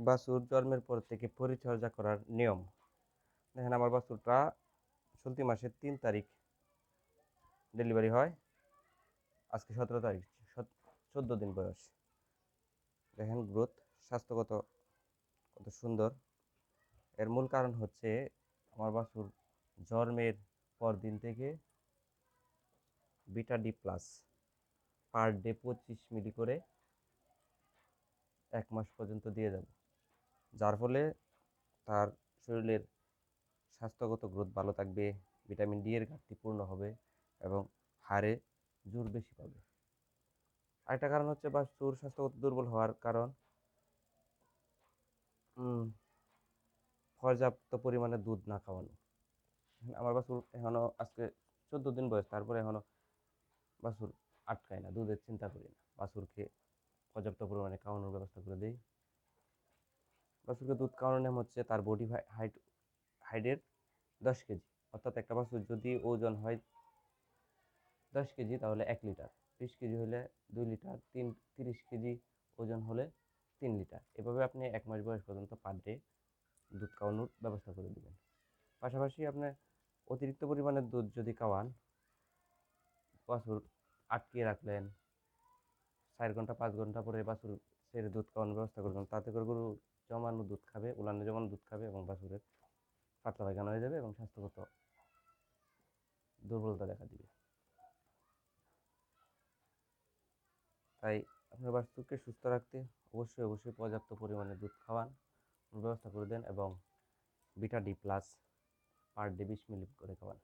বাছুর জন্মের পর থেকে পরিচর্যা করার নিয়ম। দেখেন আমার বাছুরটা চলতি মাসের তিন তারিখ ডেলিভারি হয়। আজকে সতেরো তারিখ চোদ্দ দিন বয়স। দেখেন গ্রোথ স্বাস্থ্যগত কত সুন্দর। এর মূল কারণ হচ্ছে আমার বাছুর জন্মের পর দিন থেকে beta D plus per day পঁচিশ মিলি করে এক মাস পর্যন্ত দিয়ে যাব। যার ফলে তার শরীরের স্বাস্থ্যগত গ্রোথ ভালো থাকবে, ভিটামিন ডি এর ঘাটতি পূর্ণ হবে এবং হাড়ে জোর বেশি পাবে। আরেকটা কারণ হচ্ছে বাছুর স্বাস্থ্যগত দুর্বল হওয়ার কারণ। পর্যাপ্ত পরিমাণে দুধ না খাওয়ানো। আমার বাছুর এখনও আজকে চোদ্দ দিন বয়স, তারপরে এখনও বাছুর আটকায় না, দুধের চিন্তা করি না। বাছুরকে পর্যাপ্ত পরিমাণে খাওয়ানোর ব্যবস্থা করে দিই। বাছুরকে দুধ খাওয়ানোর নাম হচ্ছে তার বডি হাইট হাইটের দশ কেজি। অর্থাৎ একটা বাছুর যদি ওজন হয় দশ কেজি, তাহলে এক লিটার। বিশ কেজি হলে দুই লিটার, তিন, তিরিশ কেজি ওজন হলে তিন লিটার। এভাবে আপনি এক মাস বয়স পর্যন্ত পার ডে দুধ খাওয়ানোর ব্যবস্থা করে দেবেন। পাশাপাশি আপনার অতিরিক্ত পরিমাণে দুধ যদি খাওয়ান বাছুর আটকিয়ে রাখলেন, চার ঘণ্টা, পাঁচ ঘণ্টা পরে বাছুর ছেড়ে দুধ খাওয়ানোর ব্যবস্থা করবেন, তাতে করে গরু জমানো দুধ খাবে, উলানে জমানো দুধ খাবে এবং বাছুরের পাতলা পায়খানা হয়ে যাবে এবং স্বাস্থ্যগত দুর্বলতা দেখা দিবে। তাই আপনার বাছুরকে সুস্থ রাখতে অবশ্যই অবশ্যই পর্যাপ্ত পরিমাণে দুধ খাওয়ান, ব্যবস্থা করে দেন এবং beta D plus per day বিশ মিলি করে খাওয়ান।